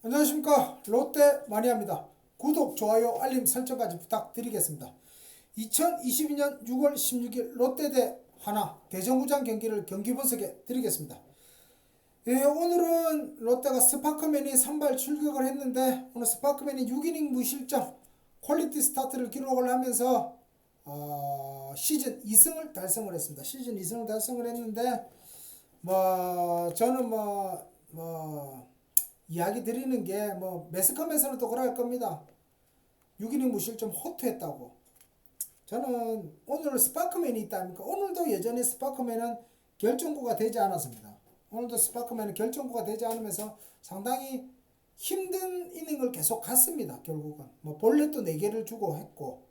안녕하십니까 롯데 마니아입니다. 구독, 좋아요, 알림 설정까지 부탁드리겠습니다. 2022년 6월 16일 롯데 대 하나 대전구장 경기를 경기 분석해 드리겠습니다. 예, 오늘은 롯데가 스파크맨이 선발 출격을 했는데 오늘 스파크맨이 6이닝 무실점 퀄리티 스타트를 기록을 하면서 어, 시즌 2승을 달성을 했습니다. 시즌 2승을 달성을 했는데 뭐 저는 뭐뭐 이야기 드리는 게 뭐 매스컴에서는 또 그럴 겁니다. 6이닝 무실점 호투했다고. 저는 오늘 스파크맨이 있다니까 오늘도 여전히 스파크맨은 결정구가 되지 않았습니다. 오늘도 스파크맨은 결정구가 되지 않으면서 상당히 힘든 이닝을 계속 갔습니다. 결국은 뭐 볼넷도 4개를 주고 했고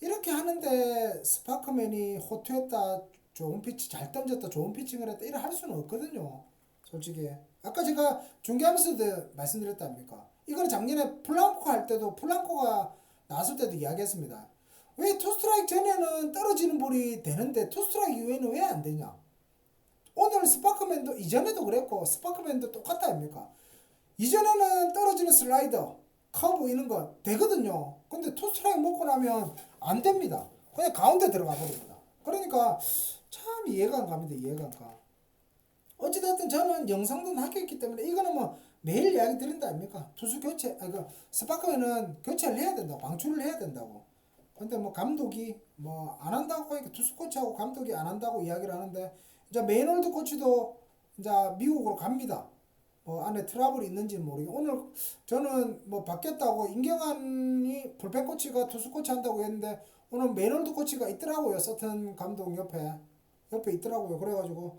이렇게 하는데 스파크맨이 호투했다 좋은 피치 잘 던졌다 좋은 피칭을 했다 이래 할 수는 없거든요. 솔직히 아까 제가 중계하면서도 말씀드렸답니까? 이거는 작년에 플랑코 할 때도 플랑코가 나왔을 때도 이야기했습니다. 왜 투스트라이크 전에는 떨어지는 볼이 되는데 투스트라이크 이후에는 왜 안 되냐? 오늘 스파크맨도 이전에도 그랬고 스파크맨도 똑같다 아닙니까? 이전에는 떨어지는 슬라이더, 커브 이런 거 되거든요. 근데 투스트라이크 먹고 나면 안 됩니다. 그냥 가운데 들어가 버립니다. 그러니까 참 이해가 안 갑니다. 이해가 안 가. 어찌됐든 저는 영상도 하겠기 때문에 이거는 뭐 매일 이야기 드린다 아닙니까? 투수 교체, 아니 그 스파크맨은 교체를 해야 된다고, 방출을 해야 된다고. 근데 뭐 감독이 뭐 안 한다고 하니까 투수 코치하고 감독이 안 한다고 이야기를 하는데 이제 메이널드 코치도 이제 미국으로 갑니다. 뭐 안에 트러블이 있는지 모르겠고 오늘 저는 뭐 바뀌었다고 임경환이 불펜 코치가 투수 코치 한다고 했는데 오늘 메이널드 코치가 있더라고요. 서튼 감독 옆에 옆에 있더라고요. 그래가지고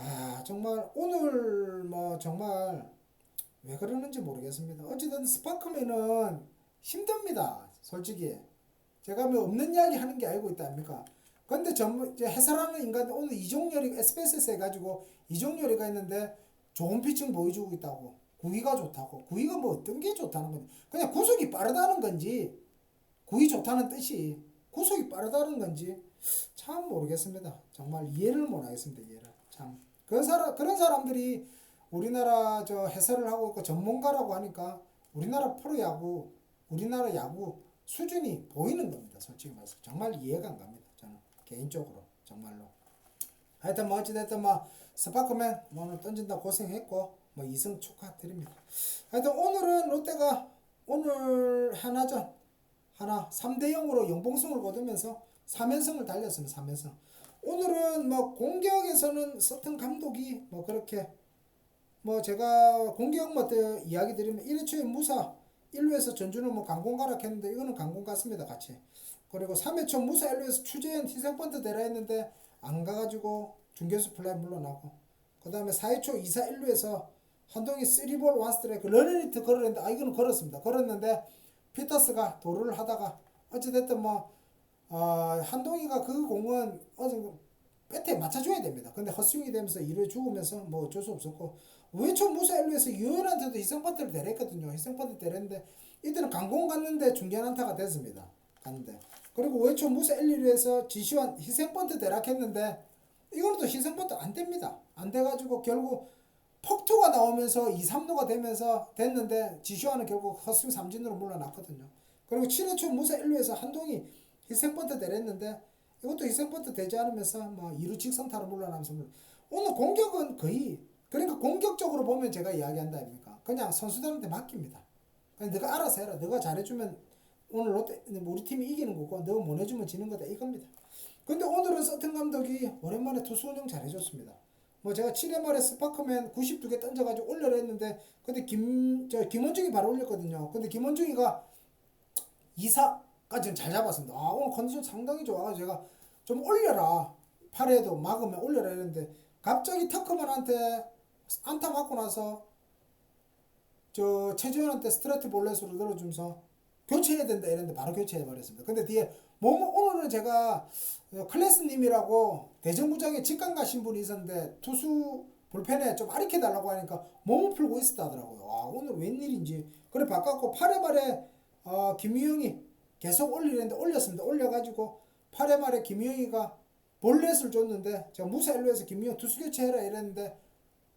아 정말 오늘 뭐 정말 왜 그러는지 모르겠습니다. 어찌든 스파크맨은 힘듭니다. 솔직히 제가 뭐 없는 이야기 하는 게 알고 있다 아닙니까? 근데 전부 이제 해설하는 인간 오늘 이종열이 SBS에서 해가지고 이종열이가 있는데 좋은 피칭 보여주고 있다고 구위가 좋다고 구위가 뭐 어떤 게 좋다는 건지 그냥 구속이 빠르다는 건지 구위 좋다는 뜻이 구속이 빠르다는 건지 참 모르겠습니다. 정말 이해를 못하겠습니다. 이해를 참 그런 사람 그런 사람들이 우리나라 저 해설을 하고 있고 전문가라고 하니까 우리나라 프로야구 우리나라 야구 수준이 보이는 겁니다. 솔직히 말해서 정말 이해가 안 갑니다. 저는 개인적으로 정말로. 하여튼 뭐 어찌됐든 뭐 스파크맨 뭐 오늘 던진다 고생했고 뭐 2승 축하드립니다. 하여튼 오늘은 롯데가 오늘 하나전 하나 3대 0으로 용봉승을 거두면서 3연승을 달렸습니다. 3연승. 오늘은 뭐 공격에서는 서튼 감독이 뭐 그렇게 뭐 제가 공격 뭐때 이야기 드리면 1회초에 무사 1루에서 전주는 뭐 강공 가락했는데 이거는 강공 같습니다 같이. 그리고 3회초 무사 1루에서 추재현 희생번트 대라 했는데 안 가가지고 중견수 플라이 물러나고. 그 다음에 4회초 2사 1루에서 한동이 3볼 1스트라이크 러너리트 걸었는데 아 이거는 걸었습니다. 걸었는데 피터스가 도루를 하다가 어찌됐든 뭐 어, 한동이가 그 공은 어제 배트에 맞춰줘야 됩니다. 근데 헛스윙이 되면서 이루에 죽으면서 뭐 어쩔 수 없었고 외초 무사 일루에서 유연한테도 희생번트를 대랬거든요. 희생번트 대랬는데 이때는 강공 갔는데 중견 안타가 됐습니다. 갔는데 그리고 외초 무사 1, 2루에서 지시환 희생번트 대락했는데 이거는 또 희생번트 안 됩니다. 안 돼가지고 결국 폭투가 나오면서 2, 3루가 되면서 됐는데 지시환은 결국 헛스윙 삼진으로 물러났거든요. 그리고 7회 초 무사 1루에서 한동이 희생번트 대랬는데 이것도 희생번트 되지 않으면서 뭐 2루 직선타로 물러나면서 물러. 오늘 공격은 거의 그러니까 공격적으로 보면 제가 이야기한다 아닙니까? 그냥 선수들한테 맡깁니다. 그냥 너가 알아서 해라. 너가 잘해주면 오늘 롯데 우리 팀이 이기는 거고 너가 못 해주면 지는 거다 이겁니다. 근데 오늘은 서튼 감독이 오랜만에 투수 운영 잘해줬습니다. 뭐 제가 7회 말에 스파크맨 92개 던져가지고 올려라 했는데 근데 김 저 김원중이 바로 올렸거든요. 근데 김원중이가 2사 까지는 잘 잡았습니다. 아 오늘 컨디션 상당히 좋아가지고 제가 좀 올려라 8회도 막으면 올려라 했는데 갑자기 터커만한테 안타 맞고 나서 저 최지현한테 스트레이트 볼넷으로 늘어주면서 교체해야 된다 이랬는데 바로 교체해 버렸습니다. 근데 뒤에 뭐 오늘은 제가 클래스님이라고 대전구장에 직관 가신 분이 있었는데 투수 불펜에 좀 아리켜 달라고 하니까 몸을 풀고 있었다더라고요. 아 오늘 웬일인지 그래 바꿨고 8회 말에 어, 김유영이 계속 올리는데 올렸습니다. 올려가지고 8회 말에 김유영이가 볼넷을 줬는데 제가 무사 일루에서 김유영 투수 교체해라 이랬는데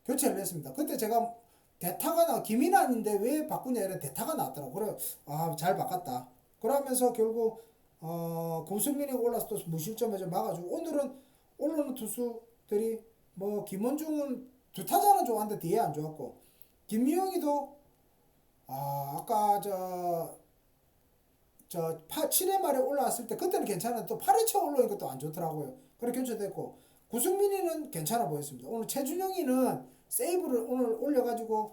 교체를 했습니다. 그때 제가 대타가 나 김인환인데 왜 바꾸냐 이런 대타가 나왔더라고. 그래 아잘 바꿨다. 그러면서 결국 어 고승민이 올라서 또 무실점에서 막아주고 오늘은 올라오는 투수들이 뭐 김원중은 두 타자는 좋았는데 뒤에 안 좋았고 김미영이도 아 아까 저 저 7회 말에 올라왔을 때 그때는 괜찮았는데 또 8회 초 올라오니까 또 안 좋더라고요. 그래 교체됐고 구승민이는 괜찮아 보였습니다. 오늘 최준영이는 세이브를 오늘 올려가지고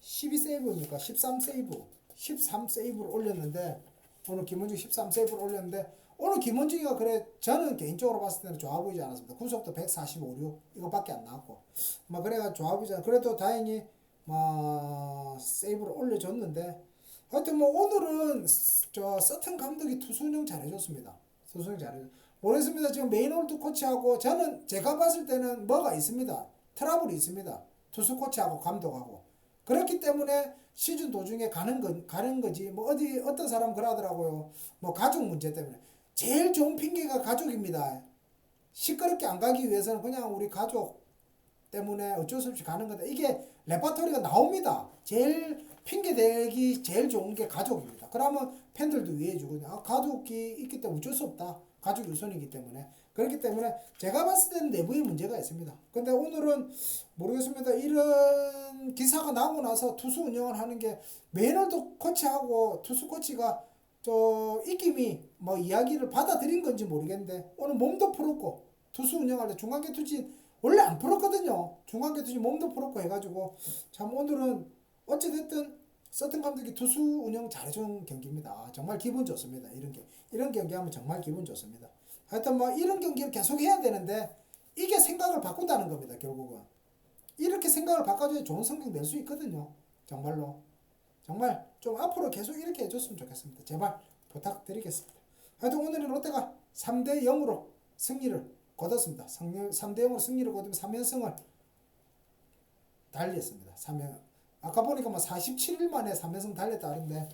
12세이브입니까? 13세이브 13세이브를 올렸는데 오늘 김원중 13세이브를 올렸는데 오늘 김원중이가 그래 저는 개인적으로 봤을 때는 좋아 보이지 않았습니다. 구속도 145, 6 이거밖에 안 나왔고 막 그래가 좋아 보이지 않 그래도 다행히 뭐 세이브를 올려줬는데 하여튼 뭐 오늘은 저 서튼 감독이 투수 운영 잘해줬습니다. 투수 운영 잘해줬. 모르겠습니다. 지금 메인홀드 코치하고 저는 제가 봤을 때는 뭐가 있습니다. 트러블이 있습니다. 투수 코치하고 감독하고 그렇기 때문에 시즌 도중에 가는 거 가는 거지 뭐 어디 어떤 사람 그러더라고요. 뭐 가족 문제 때문에 제일 좋은 핑계가 가족입니다. 시끄럽게 안 가기 위해서는 그냥 우리 가족 때문에 어쩔 수 없이 가는 건데 이게 레파토리가 나옵니다. 제일 핑계 대기 제일 좋은 게 가족입니다. 그러면 팬들도 이해해 주거든요. 아, 가족이 있기 때문에 어쩔 수 없다. 가족 우선이기 때문에. 그렇기 때문에 제가 봤을 때는 내부에 문제가 있습니다. 근데 오늘은 모르겠습니다. 이런 기사가 나고 나서 투수 운영을 하는 게 매너도 코치하고 투수 코치가 저 입김이 뭐 이야기를 받아들인 건지 모르겠는데 오늘 몸도 풀었고 투수 운영할 때 중간계 투지 원래 안 풀었거든요. 중간계 투지 몸도 풀었고 해가지고 참 오늘은 어찌됐든 서튼 감독이 투수 운영 잘해준 경기입니다. 아, 정말 기분 좋습니다. 이런 게 이런 경기 하면 정말 기분 좋습니다. 하여튼 뭐 이런 경기를 계속 해야 되는데 이게 생각을 바꾼다는 겁니다. 결국은 이렇게 생각을 바꿔줘야 좋은 성적 낼 수 있거든요. 정말로 정말 좀 앞으로 계속 이렇게 해줬으면 좋겠습니다. 제발 부탁드리겠습니다. 하여튼 오늘은 롯데가 3대 0으로 승리를 거뒀습니다. 3대 0으로 승리를 거두면 3연승을 달렸습니다. 3연 아까 보니까 뭐 47일 만에 3연승 달렸다 하는데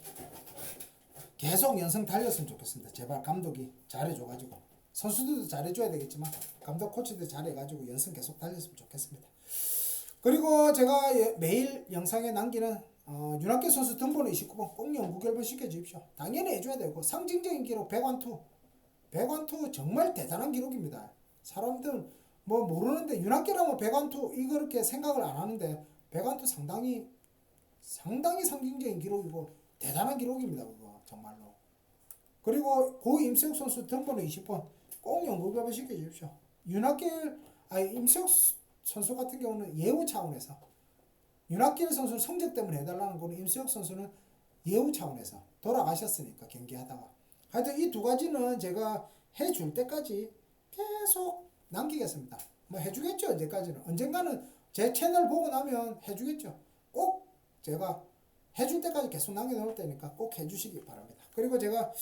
계속 연승 달렸으면 좋겠습니다. 제발 감독이 잘해줘가지고 선수들도 잘해줘야 되겠지만 감독 코치도 잘해가지고 연승 계속 달렸으면 좋겠습니다. 그리고 제가 예- 매일 영상에 남기는 어, 윤학계 선수 등번호 29번 꼭 연구 결번 시켜주십시오. 당연히 해줘야 되고 상징적인 기록 100완투 100완투 정말 대단한 기록입니다. 사람들 뭐 모르는데 윤학계라면 100완투 이렇게 생각을 안 하는데 100완투 상당히 상당히 상징적인 기록이고 대단한 기록입니다. 그거 정말로. 그리고 고 임수혁 선수 등번호 20번 꼭 연구 결번 시켜주십시오. 윤학길 아니 임수혁 선수 같은 경우는 예우 차원에서 윤학길 선수 성적 때문에 해달라는 거는 임수혁 선수는 예우 차원에서 돌아가셨으니까 경기하다가 하여튼 이 두 가지는 제가 해줄 때까지 계속 남기겠습니다. 뭐 해주겠죠 언제까지는 언젠가는 제 채널 보고 나면 해주겠죠. 꼭 제가 해줄 때까지 계속 남겨놓을 테니까 꼭 해주시기 바랍니다. 그리고 제가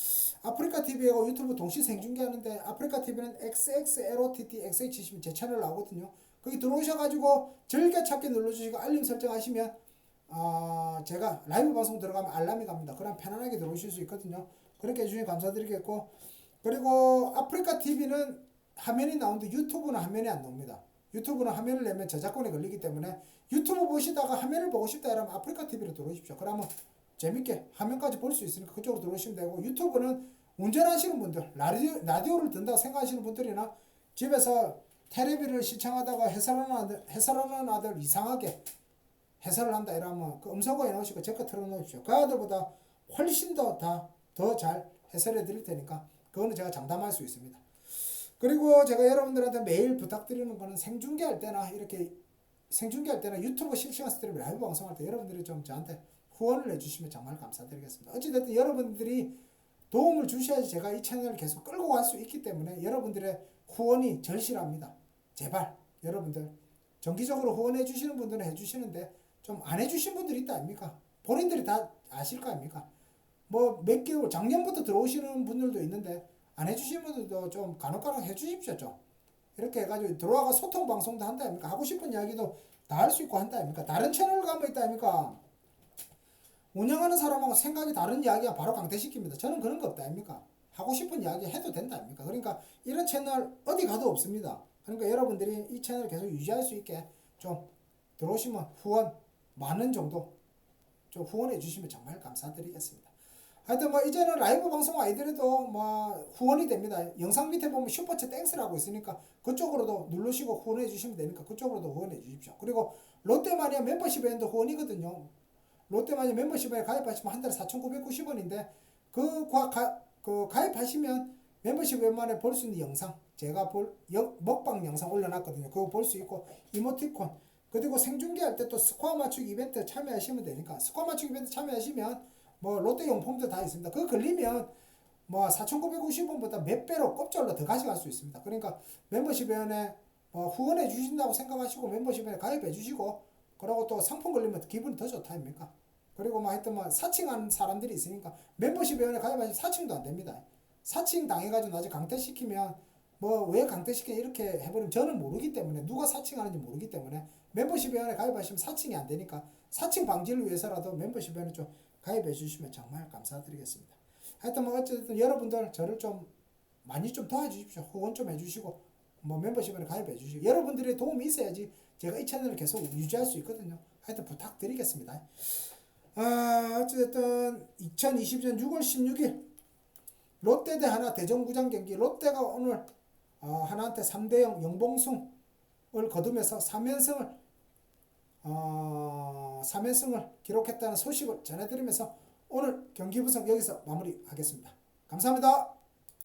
아프리카 TV하고 유튜브 동시 생중계하는데 아프리카 TV는 XXLOTT XH 치시면 제 채널 나오거든요. 거기 들어오셔가지고 즐겨찾기 눌러주시고 알림 설정하시면 아 제가 라이브 방송 들어가면 알람이 갑니다. 그럼 편안하게 들어오실 수 있거든요. 그렇게 해주시면 감사드리겠고 그리고 아프리카 TV는 화면이 나오는데 유튜브는 화면이 안 나옵니다. 유튜브는 화면을 내면 저작권에 걸리기 때문에 유튜브 보시다가 화면을 보고 싶다 이러면 아프리카 TV로 들어오십시오. 그러면 재밌게 화면까지 볼 수 있으니까 그쪽으로 들어오시면 되고 유튜브는 운전하시는 분들 라디오, 라디오를 듣는다고 생각하시는 분들이나 집에서 테레비를 시청하다가 해설하는 아들, 해설하는 아들 이상하게 해설을 한다 이러면 그 음소거에 넣으시고 제거 틀어놓으십시오. 그 아들보다 훨씬 더 다 더 잘 해설해 드릴 테니까 그거는 제가 장담할 수 있습니다. 그리고 제가 여러분들한테 매일 부탁드리는 거는 생중계할 때나 이렇게 생중계할 때나 유튜브 실시간 스트리밍 라이브 방송할 때 여러분들이 좀 저한테 후원을 해주시면 정말 감사드리겠습니다. 어찌됐든 여러분들이 도움을 주셔야지 제가 이 채널을 계속 끌고 갈 수 있기 때문에 여러분들의 후원이 절실합니다. 제발 여러분들 정기적으로 후원해 주시는 분들은 해주시는데 좀 안 해주신 분들이 있다 아닙니까? 본인들이 다 아실 거 아닙니까? 뭐 몇 개월 작년부터 들어오시는 분들도 있는데 안 해주신 분들도 좀 간혹간혹 해주십시오 좀 이렇게 해가지고 들어와가 소통 방송도 한다 아닙니까? 하고 싶은 이야기도 다 할 수 있고 한다 아닙니까? 다른 채널 가면 있다 아닙니까? 운영하는 사람하고 생각이 다른 이야기가 바로 강퇴시킵니다. 저는 그런 거 없다 아닙니까? 하고 싶은 이야기 해도 된다 아닙니까? 그러니까 이런 채널 어디 가도 없습니다. 그러니까 여러분들이 이 채널 계속 유지할 수 있게 좀 들어오시면 후원 만원 정도 좀 후원해 주시면 정말 감사드리겠습니다. 하여튼 뭐 이제는 라이브 방송 아이들에도 뭐 후원이 됩니다. 영상 밑에 보면 슈퍼챗 땡스라고 있으니까 그쪽으로도 누르시고 후원해 주시면 되니까 그쪽으로도 후원해 주십시오. 그리고 롯데마니아 멤버십에도 후원이거든요. 롯데마니아 멤버십에 가입하시면 한 달에 4,990원인데 그, 과, 가, 그 가입하시면 멤버십 웬만에 볼 수 있는 영상 제가 볼 영, 먹방 영상 올려놨거든요. 그거 볼 수 있고 이모티콘 그리고 생중계할 때 또 스코어 맞추기 이벤트 참여하시면 되니까 스코어 맞추기 이벤트 참여하시면 뭐 롯데 용품도 다 있습니다. 그거 걸리면 뭐 4,950원보다 몇 배로 껍질로 더 가져갈 수 있습니다. 그러니까 멤버십 회원에 뭐 후원해 주신다고 생각하시고 멤버십 회원에 가입해 주시고 그러고 또 상품 걸리면 기분이 더 좋다 아닙니까? 그리고 뭐 하여튼 뭐 사칭한 사람들이 있으니까 멤버십 회원에 가입하시면 사칭도 안 됩니다. 사칭 당해가지고 나중에 강퇴시키면 뭐 왜 강퇴시켜 이렇게 해버리면 저는 모르기 때문에 누가 사칭하는지 모르기 때문에 멤버십 회원에 가입하시면 사칭이 안 되니까 사칭 방지를 위해서라도 멤버십 회원에 좀 가입해 주시면 정말 감사드리겠습니다. 하여튼 뭐 어쨌든 여러분들 저를 좀 많이 좀 도와주십시오. 후원 좀 해주시고 뭐 멤버십에 가입해 주시고 여러분들의 도움이 있어야지 제가 이 채널을 계속 유지할 수 있거든요. 하여튼 부탁드리겠습니다. 아 어쨌든 2020년 6월 16일 롯데 대 하나 대전구장 경기 롯데가 오늘 어, 하나한테 3대0 영봉승을 거두면서 3연승을 어, 3연승을 기록했다는 소식을 전해드리면서 오늘 경기 분석 여기서 마무리하겠습니다. 감사합니다.